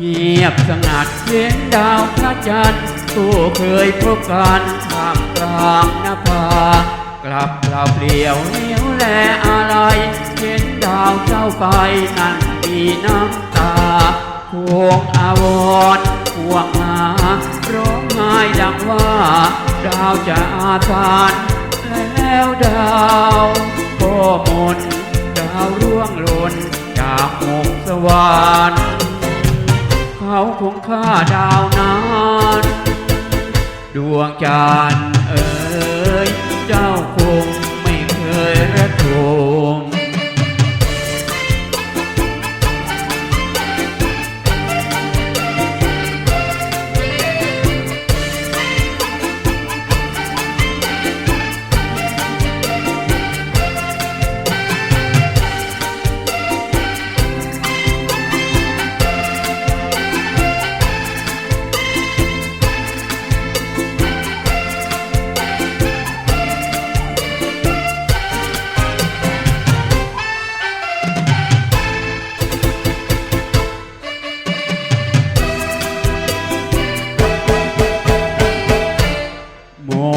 เงียบสงัดเห็นดาวพระจันทร์ผู้เคยพบกันท่ามกลางนภากลับเปล่าเปลี่ยวเหนียวแลอะไร เห็นดาวเจ้าไปนั่นมีน้ำตาพวงอาวรพวงหาร้องไห้ดังว่าดาวจะอาทานแล้วดาวก็หมนดาวร่วงหล่นจากหมกสวรรค์ เขาคงฆ่าดาวนั้นดวงจันทร์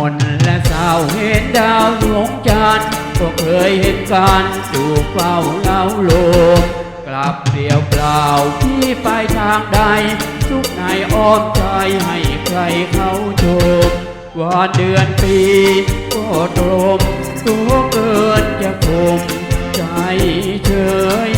มนและสาวเห็นดาวดวงจันทร์ก็เคยเห็นกันจูบเฝ้าเล่าโลมกลับเปลี่ยวเปล่าที่ไปทางใดทุกในอ้อมใจให้ใครเขาชมวันเดือนปีก็ตรมตัวเกินจะคมใจเฉย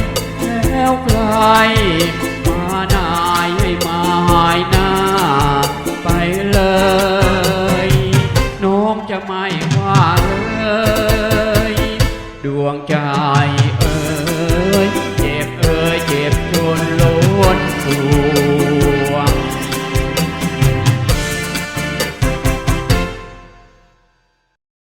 ดวงใจ